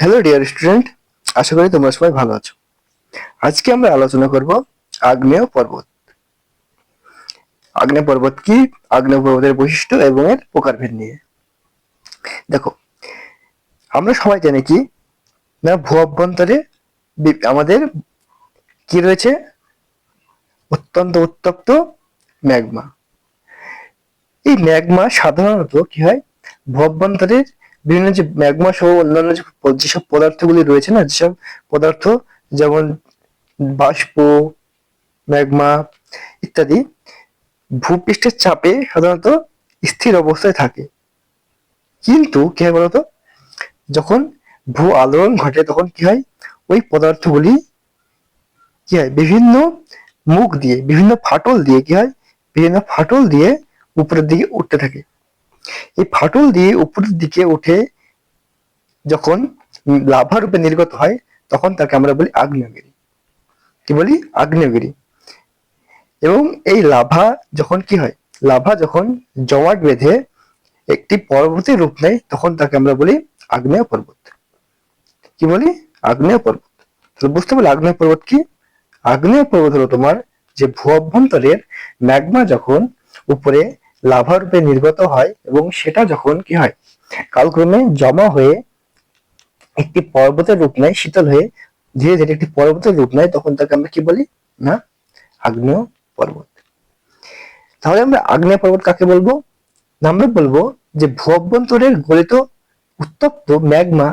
Hello dear student আশা করি তোমরা সবাই ভালো আছো। আজকে আমরা আলোচনা করব আগ্নেয় পর্বত। আগ্নেয় পর্বত কি? আগ্নেয় পর্বতের বৈশিষ্ট্য এবং এর প্রকারভেদ নিয়ে। দেখো, আমরা সবাই জানি কি? না, ভূ অভ্যন্তরে আমাদের কি রয়েছে? অত্যন্ত উত্তপ্ত ম্যাগমা। এই ম্যাগমা সাধারণত কি হয়? ভূ অভ্যন্তরের বিভিন্ন যে ম্যাগমা সহ অন্যান্য যেসব পদার্থগুলি রয়েছে না, যেসব পদার্থ যেমন বাষ্প, ম্যাগমা ইত্যাদি, ভূপৃষ্ঠের চাপে সাধারণত স্থির অবস্থায় থাকে। কিন্তু কি হয় বলতো? যখন ভূ আলোড়ন ঘটে তখন কি হয়? ওই পদার্থগুলি কি হয়? বিভিন্ন মুখ দিয়ে, বিভিন্ন ফাটল দিয়ে কি হয়? বিভিন্ন ফাটল দিয়ে উপরের দিকে উঠতে থাকে। এই ফাটল দিয়ে উপরের দিকে উঠে যখন লাভা রূপে নির্গত হয়, তখন তাকে আমরা বলি আগ্নেয়গিরি। কি বলি? আগ্নেয়গিরি। এবং এই লাভা যখন কি হয়? লাভা যখন জমাট বেঁধে একটি পর্বতের রূপ নেয়, তখন তাকে আমরা বলি আগ্নেয় পর্বত। কি বলি? আগ্নেয় পর্বত। তাহলে বুঝতে পারলে আগ্নেয় পর্বত কি? আগ্নেয় পর্বত হলো তোমার যে ভূ অভ্যন্তরের ম্যাগমা যখন উপরে লাভা রূপে নির্গত হয় এবং সেটা যখন কি হয়, কালক্রমে জমা হয়ে একটি পর্বতের রূপ নেয়, শীতল হয়ে ধীরে ধীরে একটি পর্বতের রূপ নেয়, তখন তাকে আমরা কি বলি? না? আগ্নেয় পর্বত। তাহলে আমরা আগ্নেয় পর্বত কাকে বলব? না, আমরা বলব যে ভূঅভ্যন্তরের গলিত উত্তপ্ত ম্যাগমা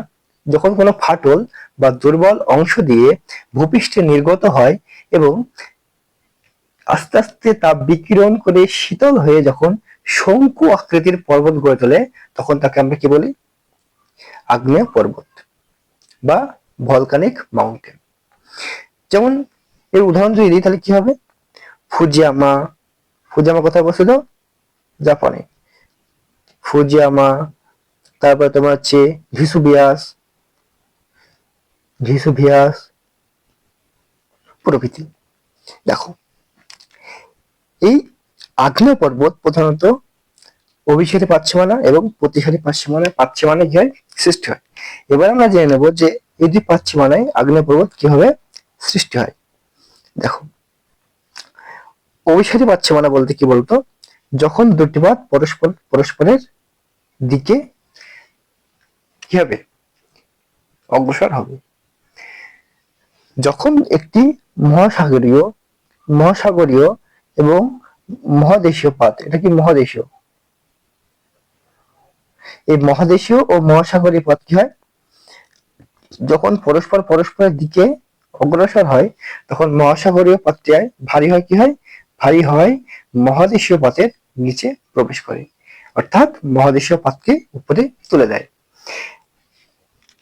যখন কোনো ফাটল বা দুর্বল অংশ দিয়ে ভূপৃষ্ঠে নির্গত হয় এবং আস্তে আস্তে তাপ বিকিরণ করে শীতল হয়ে যখন শঙ্কু আকৃতির পর্বত গড়ে তোলে, তখন তাকে আমরা কি বলি? আগ্নেয় পর্বত বা ভলকানিক মাউন্টেন যেমন এর উদাহরণ যদি দিই, তাহলে কি হবে? ফুজিয়ামা ফুজিয়ামা কোথায় অবস্থিত? জাপানে ফুজিয়ামা তারপর তোমার হচ্ছে ভিসুবিয়াস ভিসুভিয়াস প্রভৃতি। দেখো এই আগ্নেয় পর্বত প্রধানত অভিসারী পাচ্ছিমানা এবং প্রতিসারী পাচ্ছিমানা পাচ্ছিমানায় কি হয় সৃষ্টি হয়। এবার আমরা জেনে নেব যে এই দুই পাচ্ছিমানায় আগ্নেয় পর্বত কীভাবে সৃষ্টি হয়। দেখো, অভিসারী পাচ্ছিমানা বলতে কি বলতো? যখন দুটি পাত পরস্পর, পরস্পরের দিকে কি হবে অগ্রসর হবে? যখন একটি মহাসাগরীয় মহাসাগরীয় এবং মহাদেশীয় পাত। এটা কি মহাদেশীয়? এই মহাদেশীয় ও মহাসাগরীয় পথ কি হয়? যখন পরস্পর পরস্পরের দিকে অগ্রসর হয়, তখন মহাসাগরীয় পথটি ভারী হয় কি হয়? ভারী হয় মহাদেশীয় পথের নিচে প্রবেশ করে। অর্থাৎ মহাদেশীয় পথকে উপরে তুলে দেয়।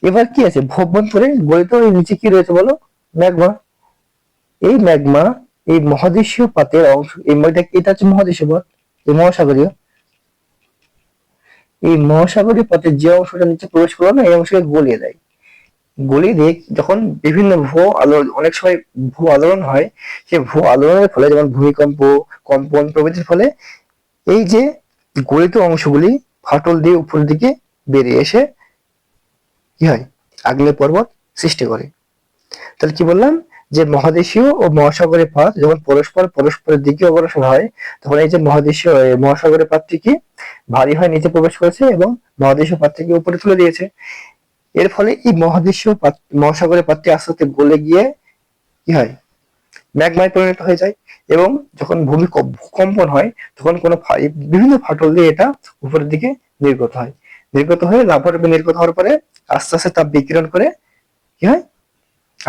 এবার কি আছে? ভব্যন্তরে গলিত এই নিচে কি রয়েছে বলো? ম্যাগমা। এই ম্যাগমা এই মহাদেশীয় পাতের অংশ, এই এটা হচ্ছে মহাদেশীয় পথ এই মহাসাগরীয়। এই মহাসাগরীয় পথের যে অংশটা নিচে প্রবেশ করল না, এই অংশকে গলিয়ে দেয়। গলিয়ে দিয়ে যখন বিভিন্ন ভূ আলো অনেক সময় ভূ আলোড়ন হয় সে ভূ আলোড়নের ফলে, যেমন ভূমিকম্প, কম্পন প্রভৃতির ফলে, এই যে গলিত অংশগুলি ফাটল দিয়ে উপরের দিকে বেরিয়ে এসে কি হয়? আগ্নেয় পর্বত সৃষ্টি করে। তাহলে কি বললাম? যে মহাদেশীয় ও মহাসাগরের পাত যখন পরস্পর পরস্পরের দিকে অগ্রসর হয়, তখন এই যে মহাদেশীয় মহাসাগরের পাতটি কি ভারী হয় নিচে প্রবেশ করেছে এবং মহাদেশীয় পাতটিকে উপরে তুলে দিয়েছে। এর ফলে এই মহাদেশীয় পাত মহাসাগরের পাতটি আস্তে আস্তে গলে গিয়ে কি হয়? ম্যাগমায় পরিণত হয়ে যায় এবং যখন ভূমি ভূকম্পন হয়, তখন কোনো বিভিন্ন ফাটল দিয়ে এটা উপরের দিকে নির্গত হয়। নির্গত হয়ে লাভার নির্গত হওয়ার পরে আস্তে আস্তে তাপ বিকিরণ করে কি হয়?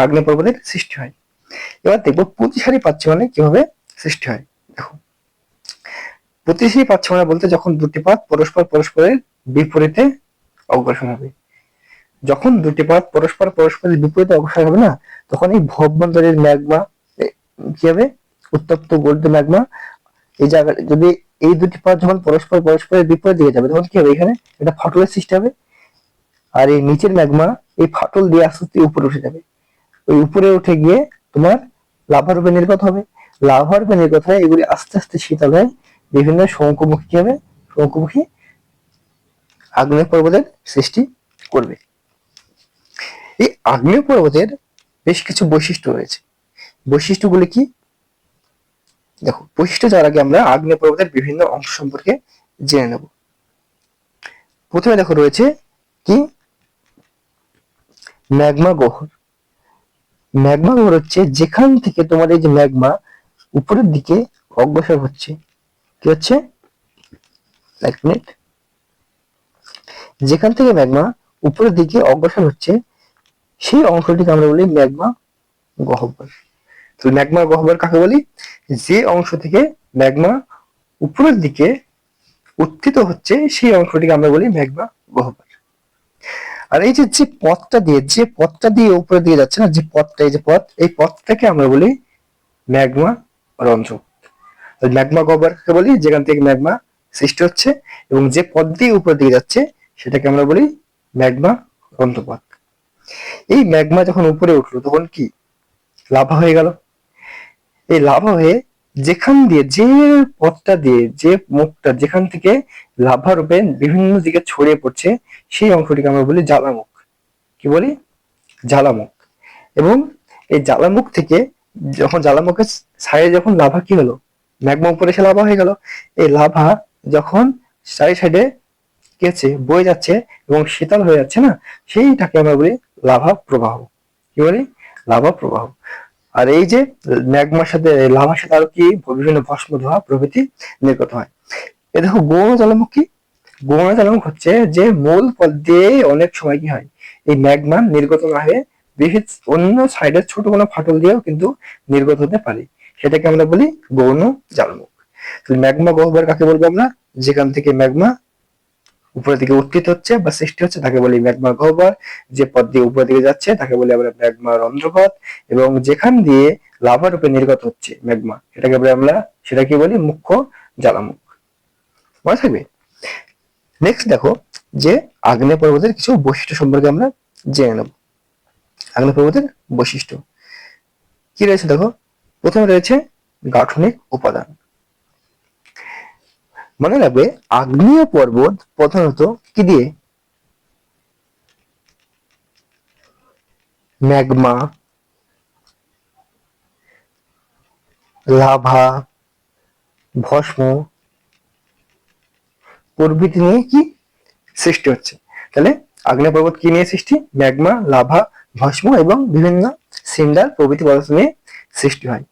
আগ্নেয় পর্বতের সৃষ্টি হয়। এবার দেখব প্রতিসারী পাচ্ছিমানে কীভাবে সৃষ্টি হয়। দেখো। প্রতিসারী পাচ্ছিমানা বলতে যখন দুটি পাত পরস্পর পরস্পরের বিপরীতে অগ্রসর হবে। যখন দুটি পাত পরস্পর পরস্পরের বিপরীতে অগ্রসর হবে না, তখন এই ভববন্তরের ম্যাগমা কি হবে? উত্তপ্ত গলিত ম্যাগমা, এই জায়গা যদি এই দুটি পাত যখন পরস্পর পরস্পরের বিপরীত দিকে যাবে, তখন কি হবে এখানে? এটা ফাটলের সৃষ্টি হবে। আর এই নিচের ম্যাগমা এই ফাটল দিয়ে আস্তে আস্তে উপরে উঠে যাবে। ওই উপরে উঠে গিয়ে তোমার লাভা রূপে নির্গত হবে। লাভা রূপে নির্গত হয়ে এগুলি আস্তে আস্তে শীতল হয়ে বিভিন্ন শঙ্কুমুখী কি হবে? শঙ্কুমুখী আগ্নেয় পর্বতের সৃষ্টি করবে। এই আগ্নেয় পর্বতের বেশ কিছু বৈশিষ্ট্য রয়েছে। বৈশিষ্ট্যগুলি কি? দেখো, বৈশিষ্ট্য যাওয়ার আগে আমরা আগ্নেয় পর্বতের বিভিন্ন অংশ সম্পর্কে জেনে নেব। প্রথমে দেখো রয়েছে কি? ম্যাগমা গহ্বর ম্যাগমা গহ্বর হচ্ছে যেখান থেকে তোমার এই যে ম্যাগমা উপরের দিকে অগ্রসর হচ্ছে। কি হচ্ছে? এক মিনিট। যেখান থেকে ম্যাগমা উপরের দিকে অগ্রসর হচ্ছে, সেই অংশটিকে আমরা বলি ম্যাগমা গহ্বর। তো ম্যাগমা গহ্বর কাকে বলি? যে অংশ থেকে ম্যাগমা উপরের দিকে উত্থিত হচ্ছে, সেই অংশটিকে আমরা বলি ম্যাগমা গহ্বর। আর এই যে যে পথটা দিয়ে, যে পথটা দিয়ে উপরে দিয়ে যাচ্ছে না, যে পথটা, এই যে পথ, এই পথটাকে আমরা বলি ম্যাগমা রন্ধ্র। ম্যাগমা গহ্বরকে বলি, যেখান থেকে ম্যাগমা সৃষ্টি হচ্ছে, এবং যে পথ দিয়ে উপরে দিয়ে যাচ্ছে, সেটাকে আমরা বলি ম্যাগমা রন্ধ্রপথ। এই ম্যাগমা যখন উপরে উঠল, তখন কি? লাভা হয়ে গেল। এই লাভা হয়ে যেখান দিয়ে, যে পথটা দিয়ে, যে মুখটা, যেখান থেকে লাভা রূপে বিভিন্ন দিকে ছড়িয়ে পড়ছে, সেই অংশটিকে আমরা বলি জ্বালামুখ। কি বলি? জ্বালামুখ। এবং এই জ্বালামুখ থেকে যখন, জ্বালামুখের সাইডে যখন লাভা কি হলো? ম্যাগমা উপরে এসে লাভা হয়ে গেল। এই লাভা যখন সাইড সাইডে হচ্ছে? বয়ে যাচ্ছে এবং শীতল হয়ে যাচ্ছে না? সেইটাকে আমরা বলি লাভা প্রবাহ। কি বলি? লাভা প্রবাহ। আর এই যে ম্যাগমার সাথে লাভার সাথে আরও কি বিভিন্ন ভস্ম ধোয়া প্রভৃতি নির্গত হয়। এ দেখো, গৌণ জলমুখ। গৌণ জলমুখ হচ্ছে যে মূল পথ দিয়ে অনেক সময় কি হয়, এই ম্যাগমা নির্গত না হয়ে বিভিন্ন অন্য সাইডের ছোট কোনো ফাটল দিয়েও কিন্তু নির্গত হতে পারে। সেটাকে আমরা বলি গৌণ জলমুখ। ম্যাগমা গহ্বর কাকে বলব আমরা? যেখান থেকে ম্যাগমা উপরের দিকে উত্থিত হচ্ছে বা সৃষ্টি হচ্ছে, তাকে বলি ম্যাগমা গহ্বর। যে পথ দিয়ে উপরের দিকে যাচ্ছে, তাকে বলি আমরা ম্যাগমা রন্ধ্রপথ। এবং যেখান দিয়ে লাভা রূপে নির্গত হচ্ছে ম্যাগমা বলি আমরা সেটাকে বলি মুখ্য জ্বালামুখ। মনে থাকবে? নেক্সট দেখো, যে আগ্নেয় পর্বতের কিছু বৈশিষ্ট্য সম্পর্কে আমরা জেনে নেব। আগ্নেয় পর্বতের বৈশিষ্ট্য। কি রয়েছে দেখো? প্রথমে রয়েছে গাঠনিক উপাদান। মনে রাখবে, আগ্নেয় পর্বত প্রধানত কি দিয়ে? ম্যাগমা, লাভা, ভস্ম প্রভৃতি নিয়ে কি সৃষ্টি হচ্ছে? তাহলে আগ্নেয় পর্বত কি নিয়ে সৃষ্টি? ম্যাগমা, লাভা, ভস্ম এবং বিভিন্ন সিন্ডার প্রভৃতি পদার্থ নিয়ে সৃষ্টি হয়।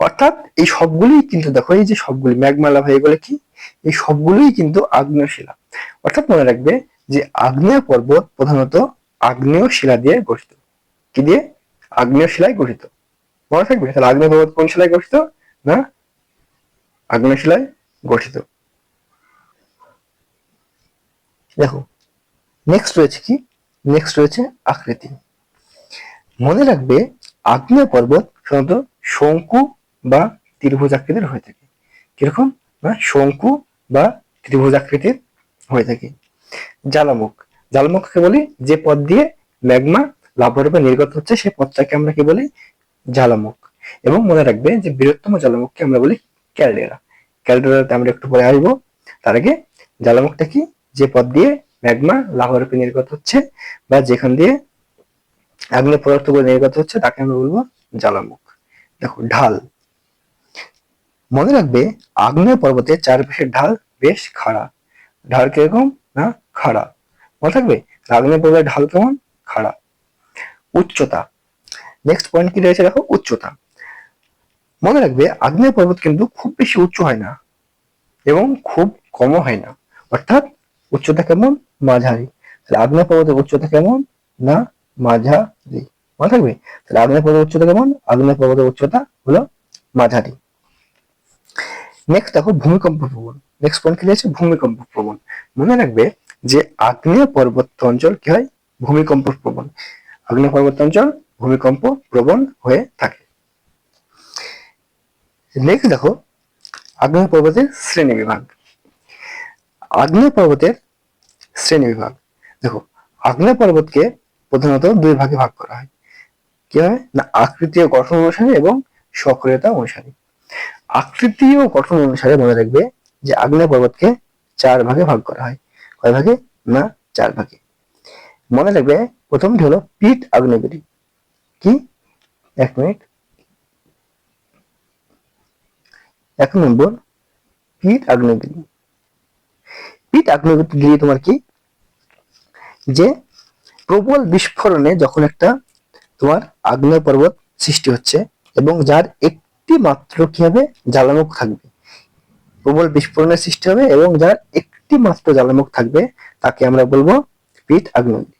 অর্থাৎ এই সবগুলি কিন্তু দেখো, এই যে সবগুলি ম্যাগমা লাভা এগুলো কি? এই সবগুলোই কিন্তু আগ্নেয় শিলা। অর্থাৎ মনে রাখবে যে আগ্নেয় পর্বত প্রধানত আগ্নেয় শিলা দিয়ে গঠিত। কি দিয়ে? আগ্নেয় শিলায় গঠিত। মনে থাকবে? তাহলে আগ্নেয় পর্বত কোন শিলায় গঠিত? না? আগ্নেয় শিলায় গঠিত। দেখো নেক্সট রয়েছে কি? নেক্সট রয়েছে আকৃতি। মনে রাখবে, আগ্নেয় পর্বত সাধারণত শঙ্কু বা ত্রিভুজ আকৃতির হয়ে থাকে। কীরকম? না শঙ্কু বা ত্রিভুজ আকৃতির হয়ে থাকে। জ্বালামুখ জ্বালামুখকে বলি যে পথ দিয়ে ম্যাগমা লাভরূপে নির্গত হচ্ছে, সেই পথটাকে আমরা কি বলি? জ্বালামুখ এবং মনে রাখবে যে বৃহত্তম জ্বালামুখকে আমরা বলি ক্যালডেরা। ক্যালডেরাতে আমরা একটু পরে আসব। তার আগে জ্বালামুখটা কি? যে পথ দিয়ে ম্যাগমা লাভারূপে নির্গত হচ্ছে বা যেখান দিয়ে আগ্নেয় পদার্থগুলো নির্গত হচ্ছে, তাকে আমরা বলব জ্বালামুখ দেখো, ঢাল। মনে রাখবে, আগ্নেয় পর্বতের চারপাশের ঢাল বেশ খাড়া। ঢাল কীরকম না খাড়া? মনে থাকবে, আগ্নেয় পর্বতের ঢাল কেমন? খাড়া। উচ্চতা। নেক্সট পয়েন্ট কি রয়েছে দেখো? উচ্চতা। মনে রাখবে, আগ্নেয় পর্বত কিন্তু খুব বেশি উচ্চ হয় না এবং খুব কমও হয় না। অর্থাৎ উচ্চতা কেমন? মাঝারি। তাহলে আগ্নেয় পর্বতের উচ্চতা কেমন? না মাঝারি। মনে থাকবে? তাহলে আগ্নেয় পর্বতের উচ্চতা কেমন? আগ্নেয় পর্বতের উচ্চতা হলো মাঝারি। নেক্সট দেখো ভূমিকম্প প্রবণ নেক্সট পয়েন্ট কি রয়েছে ভূমিকম্প প্রবণ মনে রাখবে যে আগ্নেয় পর্বত অঞ্চল কি হয়? ভূমিকম্প প্রবণ আগ্নেয় পর্বত অঞ্চল, ভূমিকম্প প্রবণ হয়ে থাকে। নেক্সট দেখো, আগ্নেয় পর্বতের শ্রেণি বিভাগ। আগ্নেয় পর্বতের শ্রেণি বিভাগ। দেখো, আগ্নেয় পর্বতকে প্রধানত দুই ভাগে ভাগ করা হয়। কি হয়? না, আকৃতি গঠন অনুসারে এবং সক্রিয়তা অনুসারে। আকৃতি ও গঠন অনুসারে মনে রাখবে যে আগ্নেয় পর্বতকে চার ভাগে ভাগ করা হয়। কয় ভাগে? না, চার ভাগে। মনে রাখবে, প্রথমটি হলো পিট আগ্নেয়গিরি কি? এক মিনিট। এক নম্বর পিট আগ্নেয়গিরি পিট আগ্নেয়গিরি তোমার কি? যে প্রবল বিস্ফোরণে যখন একটা তোমার আগ্নেয় পর্বত সৃষ্টি হচ্ছে এবং যার একটি মাত্র কি হবে জ্বালামুখ থাকবে? প্রবল বিস্ফোরণের সৃষ্টি হবে এবং যার একটি মাত্র জ্বালামুখ থাকবে, তাকে আমরা বলব পিট আগ্নেয়গিরি।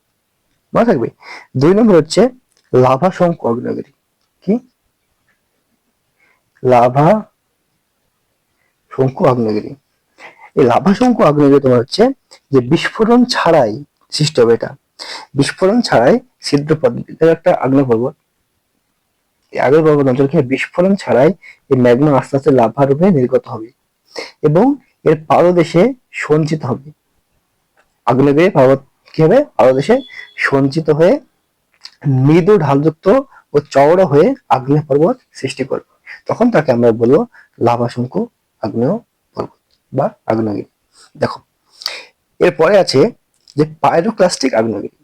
মনে থাকবে? দুই নম্বর হচ্ছে লাভা শঙ্কু আগ্নেয়গিরি। কি? লাভা শঙ্কু আগ্নেয়গিরি। এই লাভা শঙ্কু আগ্নেয়গিরি তোমার হচ্ছে যে বিস্ফোরণ ছাড়াই সৃষ্টি হবে এটা। বিস্ফোরণ ছাড়াই ছিদ্র পদ্ধতিতে একটা আগ্নেয় পর্বত। আগ্নেয় পর্বত অঞ্চলকে বিস্ফোরণ ছাড়াই এই ম্যাগমা আস্তে আস্তে লাভা রূপে নির্গত হবে এবং এর পাদদেশে সঞ্চিত হবে। আগ্নেয়গিরি পর্বত কি হবে? পাদদেশে সঞ্চিত হয়ে মৃদু ঢালযুক্ত ও চওড়া হয়ে আগ্নেয় পর্বত সৃষ্টি করবে। তখন তাকে আমরা বলব লাভা শঙ্কু, আগ্নেয় পর্বত বা আগ্নেয়গিরি। দেখো, এরপরে আছে যে পাইরোক্লাস্টিক আগ্নেয়গিরি।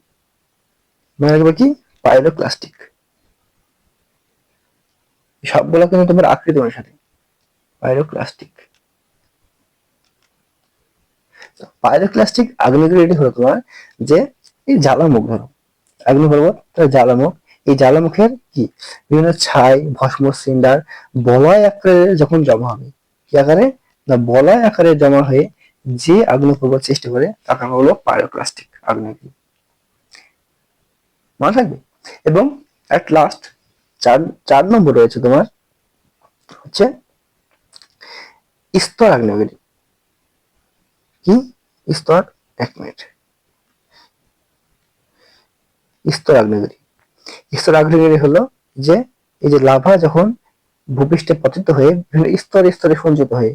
মনে কি? পাইরোক্লাস্টিক সবগুলো কিন্তু তোমার আকৃতি অনুসারে। পাইরোক্লাস্টিক পাইরোক্লাস্টিক আগ্নেয়গিরি হলো তোমার যে এই জ্বালামুখ ধরো। আগ্নেয় পর্বত তার জ্বালামুখ। এই জ্বালামুখের কি? বিভিন্ন ছাই, ভস্ম, সিন্ডার, বলয় আকারে যখন জমা হবে, কি আকারে? না, বলয় আকারে জমা হয়ে যে আগ্নেয় পর্বত সৃষ্টি করে তাকে আমরা বলব পাইরোক্লাস্টিক আগ্নেয়গিরি। মনে থাকবে? এবং অ্যাট লাস্ট চার চার নম্বর রয়েছে তোমার, হচ্ছে স্তর আগ্নেয়গিরি। কি? স্তর? এক মিনিট। স্তর আগ্নেয়গিরি। স্তর আগ্নেয়গিরি হলো যে, এই যে লাভা যখন ভূপৃষ্ঠে পতিত হয়ে বিভিন্ন স্তরে স্তরে সঞ্চিত হয়ে,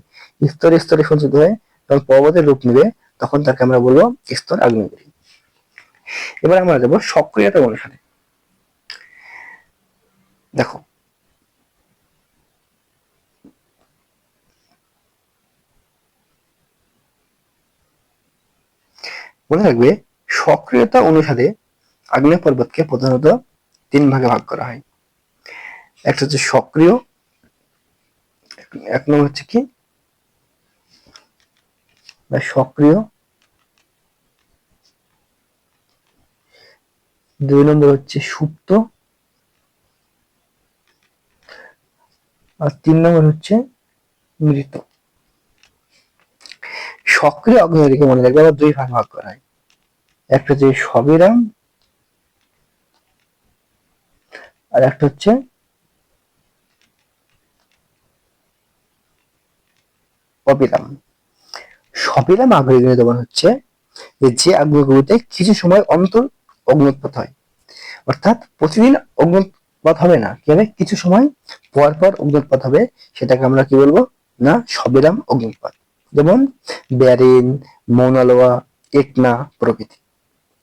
স্তরে স্তরে সঞ্চিত হয়ে যখন পর্বতের রূপ নেবে, তখন তাকে আমরা বলব স্তর আগ্নেয়গিরি। এবার আমরা যাব সক্রিয়তা অনুসারে। দেখো। মনে রাখবে, সক্রিয়তা অনুসারে আগ্নেয় পর্বতকে প্রধানত তিন ভাগে ভাগ করা হয়। একটা হচ্ছে সক্রিয়, এক নম্বর হচ্ছে কি? বা সক্রিয়। দুই নম্বর হচ্ছে সুপ্ত। তিন নম্বর হচ্ছে মৃত। সক্রিয় অগ্নিকে মনে রাখবে, আবার দুই ভাগ ভাগ করা হয়। একটা হচ্ছে সবিরাম, আর একটা হচ্ছে অবিরাম। সবিরাম আগ্নেয়গিরি তোমার হচ্ছে যে আগ্নেয়গিরিতে কিছু সময় অন্তর অগ্নুৎপাত হয়। অর্থাৎ প্রতিদিন অগ্নুৎপাত হবে না। কি হবে? কিছু সময় পর পর অগ্নুৎপাত হবে। সেটাকে আমরা কি বলব? না, সবিরাম অগ্নুৎপাত যেমন ব্যারিন, মৌনালোয়া, একনা প্রভৃতি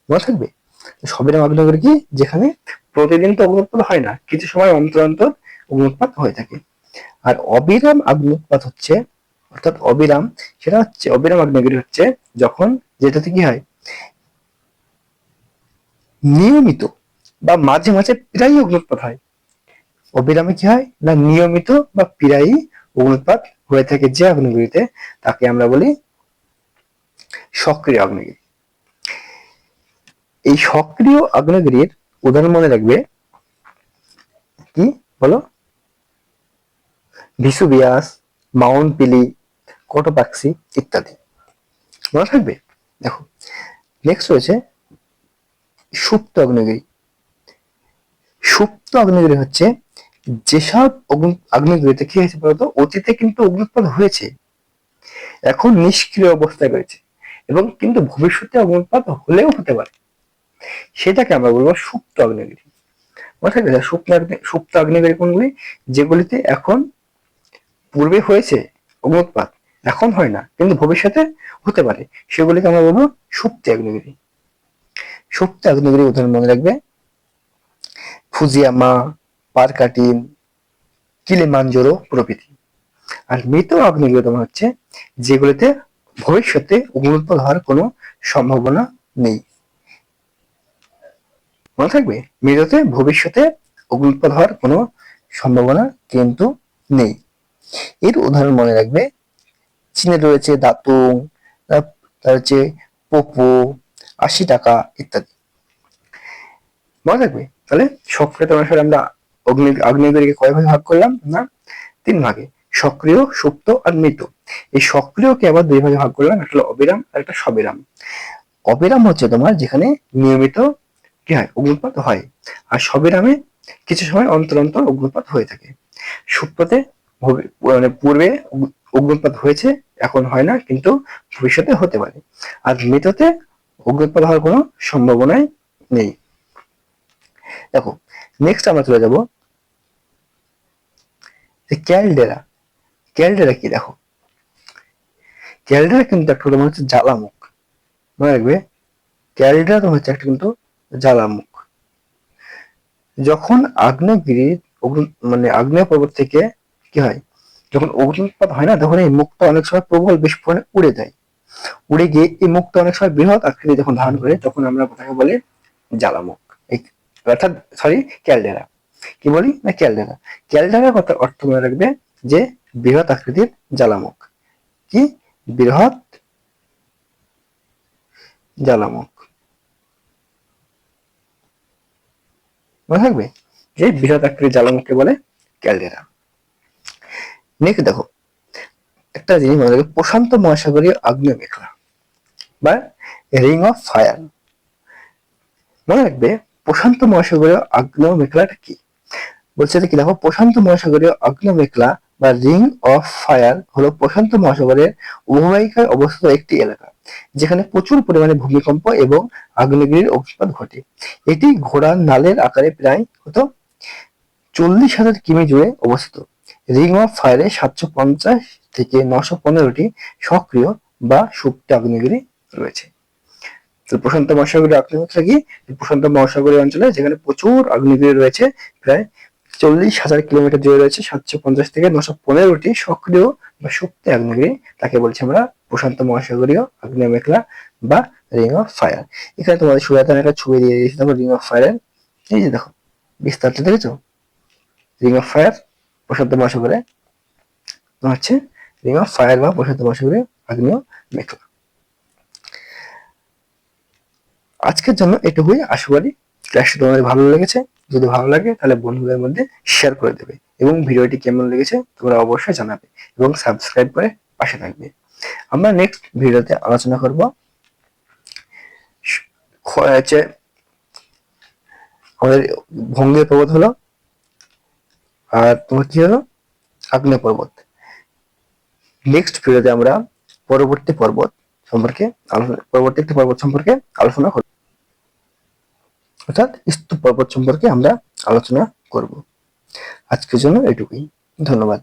মনে থাকবে? সবিরাম আগ্নেয়গিরি কি? যেখানে প্রতিদিন তো অগ্নুৎপাত হয় না। কিছু সময় অন্তর অন্তর অগ্নুৎপাত হয়ে থাকে। আর অবিরাম আগ্নুৎপাত হচ্ছে, অর্থাৎ অবিরাম, সেটা হচ্ছে, অবিরাম আগ্নেয়গিরি হচ্ছে যখন যেটাতে কি হয়? নিয়মিত বা মাঝে মাঝে প্রায় অগ্নুৎপাত হয়। অবিরামে কি হয়? না নিয়মিত বা প্রায়ই অগ্নুৎপাত হয়ে থাকে যে আগ্নেয়গিরিতে তাকে আমরা বলি সক্রিয় আগ্নেয়গিরি এই সক্রিয় আগ্নেয়গিরির উদাহরণ মনে রাখবে কি? বলো। ভিসুবিয়াস মাউন্ট পিলি, কোটোপাক্সি ইত্যাদি। মনে থাকবে দেখো নেক্সট রয়েছে সুপ্ত আগ্নেয়গিরি সুপ্ত আগ্নেয়গিরি হচ্ছে, যেসব আগ্নেয়গিরিতে কি হয়েছে বলতো? অতীতে কিন্তু অগ্নুৎপাত হয়েছে। এখন নিষ্ক্রিয় অবস্থায় রয়েছে। এবং কিন্তু ভবিষ্যতে অগ্নুৎপাত হলেও হতে পারে। সেটাকে আমরা বলব সুপ্ত আগ্নেয়গিরি। থাকবে সুপ্ত সুপ্ত আগ্নেয়গিরি কোনগুলি? যেগুলিতে এখন পূর্বে হয়েছে অগ্নুৎপাত এখন হয় না, কিন্তু ভবিষ্যতে হতে পারে। সেগুলিকে আমরা বলব সুপ্তি আগ্নেয়গিরি। সুপ্ত আগ্নেয়গিরি উদাহরণ মনে রাখবে। ফুজিয়ামা পারকাটিন কিলিমাঞ্জোরো প্রভৃতি। আর মৃত আগ্নেয়গিরি হচ্ছে যেগুলিতে ভবিষ্যতে অগ্নুৎপাত হওয়ার কোনো সম্ভাবনা নেই। মনে থাকবে? মৃততে ভবিষ্যতে অগ্নুৎপাত হওয়ার কোনো সম্ভাবনা কিন্তু নেই। এর উদাহরণ মনে রাখবে। চীনে রয়েছে দাতুং, তার হচ্ছে পোপো আশি টাকা ইত্যাদি। মনে থাকবে? তাহলে সক্রিয় অনুসারে আমরা অগ্নি, আগ্নেয়গিরিকে কয় ভাগে ভাগ করলাম? না তিন ভাগে, সক্রিয়, সুপ্ত আর মৃত। এই সক্রিয়কে আবার দুই ভাগে ভাগ করলাম, একটা হলো অবিরাম আর একটা সবিরাম। অবিরাম হচ্ছে তোমার যেখানে নিয়মিত কি হয়? অগ্নুৎপাত হয়। আর সবিরামে কিছু সময় অন্তর অন্তর অগ্নুৎপাত হয়ে থাকে। সুপ্ততে মানে পূর্বে অগ্নি- অগ্নুৎপাত হয়েছে, এখন হয় না, কিন্তু ভবিষ্যতে হতে পারে। আর মৃততে অগ্নুৎপাত হওয়ার কোনো সম্ভাবনাই নেই। দেখো নেক্সট আমরা চলে যাব ক্যালডেরা। ক্যালডেরা কি দেখো? ক্যালডেরা কিন্তু একটা তোমার হচ্ছে জ্বালামুখ। মনে রাখবে, ক্যালডেরা তোমার হচ্ছে একটা কিন্তু জ্বালামুখ। যখন আগ্নেয়গিরি মানে আগ্নেয় পর্বত থেকে কি হয়, যখন অগ্নুৎপাত হয় না, তখন এই মুখটা অনেক সময় প্রবল বিস্ফোরণে উড়ে যায়। উড়ে গিয়ে এই মুখটা অনেক সময় বৃহৎ আকৃতি যখন ধারণ করে, তখন আমরা তাকে বলি জ্বালামুখ। এই অর্থাৎ সরি ক্যালডেরা। কি বলি না ক্যালডেরা? ক্যালডেরার কথা অর্থ মনে রাখবে যে বৃহৎ আকৃতির জ্বালামুখ। কি? বৃহৎ জ্বালামুখ। মনে থাকবে যে বৃহৎ আকৃতির জ্বালামুখকে বলে ক্যালডেরা। নেক্সট দেখো, একটা জিনিস মনে রাখবে, প্রশান্ত মহাসাগরীয় আগ্নেয় মেঘলা বা রিং অফ ফায়ার। মনে রাখবে প্রশান্ত মহাসাগরীয় আগ্নেয় মেঘলাটা কি? বলছে কি? দেখো, প্রশান্ত মহাসাগরীয় আগ্নেয় মেঘলা বা রিং অফ ফায়ার হলো প্রশান্ত মহাসাগরের অববাহিকায় অবস্থিত একটি এলাকা, যেখানে প্রচুর পরিমাণে ভূমিকম্প এবং আগ্নেয়গিরির অগ্নিপাত ঘটে। এটি ঘোড়ার নালের আকারে প্রায় হতো চল্লিশ হাজার কিমি জুড়ে অবস্থিত। রিং অফ ফায়ারে সাতশো পঞ্চাশ থেকে নশো পনেরোটি সক্রিয় বা সুপ্ত আগ্নেয়গিরি রয়েছে। তো প্রশান্ত মহাসাগরীয় আগ্নেয়গিরি কি প্রশান্ত মহাসাগরীয় অঞ্চলে যেখানে প্রচুর আগ্নেয়গিরি রয়েছে, প্রায় চল্লিশ হাজার কিলোমিটার জুড়ে রয়েছে, সাতশো পঞ্চাশ থেকে নশো পনেরোটি সক্রিয় বা শক্তি আগ্নেয়গিরি, তাকে বলছি আমরা প্রশান্ত মহাসাগরীয় আগ্নেয় মেঘলা বা রিং অফ ফায়ার। এখানে তোমাদের সুরাতান একটা ছবি দিয়ে দিয়েছি, দেখো রিং অফ ফায়ারের। এই যে দেখো, বিস্তারটা দেখেছ? রিং অফ ফায়ার, প্রশান্ত মহাসাগরে হচ্ছে রিং অফ ফায়ার বা প্রশান্ত মহাসাগরে আগ্নেয় মেঘলা আজকের জন্য এটুকুই। আশা করি ক্লাসটি তোমাদের ভালো লেগেছে। যদি ভালো লাগে, তাহলে বন্ধুদের মধ্যে শেয়ার করে দেবে এবং ভিডিওটি কেমন লেগেছে তোমরা অবশ্যই জানাবে এবং সাবস্ক্রাইব করে পাশে থাকবে। আমরা নেক্সট ভিডিওতে আলোচনা করব হচ্ছে আমাদের ভঙ্গের পর্বত হলো আর তোমার কি হলো? আগ্নেয় পর্বত। নেক্সট ভিডিওতে আমরা পরবর্তী পর্বত সম্পর্কে আলোচনা, পরবর্তী একটি পর্বত সম্পর্কে আলোচনা করব। অর্থাৎ স্তূপ পর্বত সম্পর্কে আমরা আলোচনা করব। আজকের জন্য এটুকুই। ধন্যবাদ।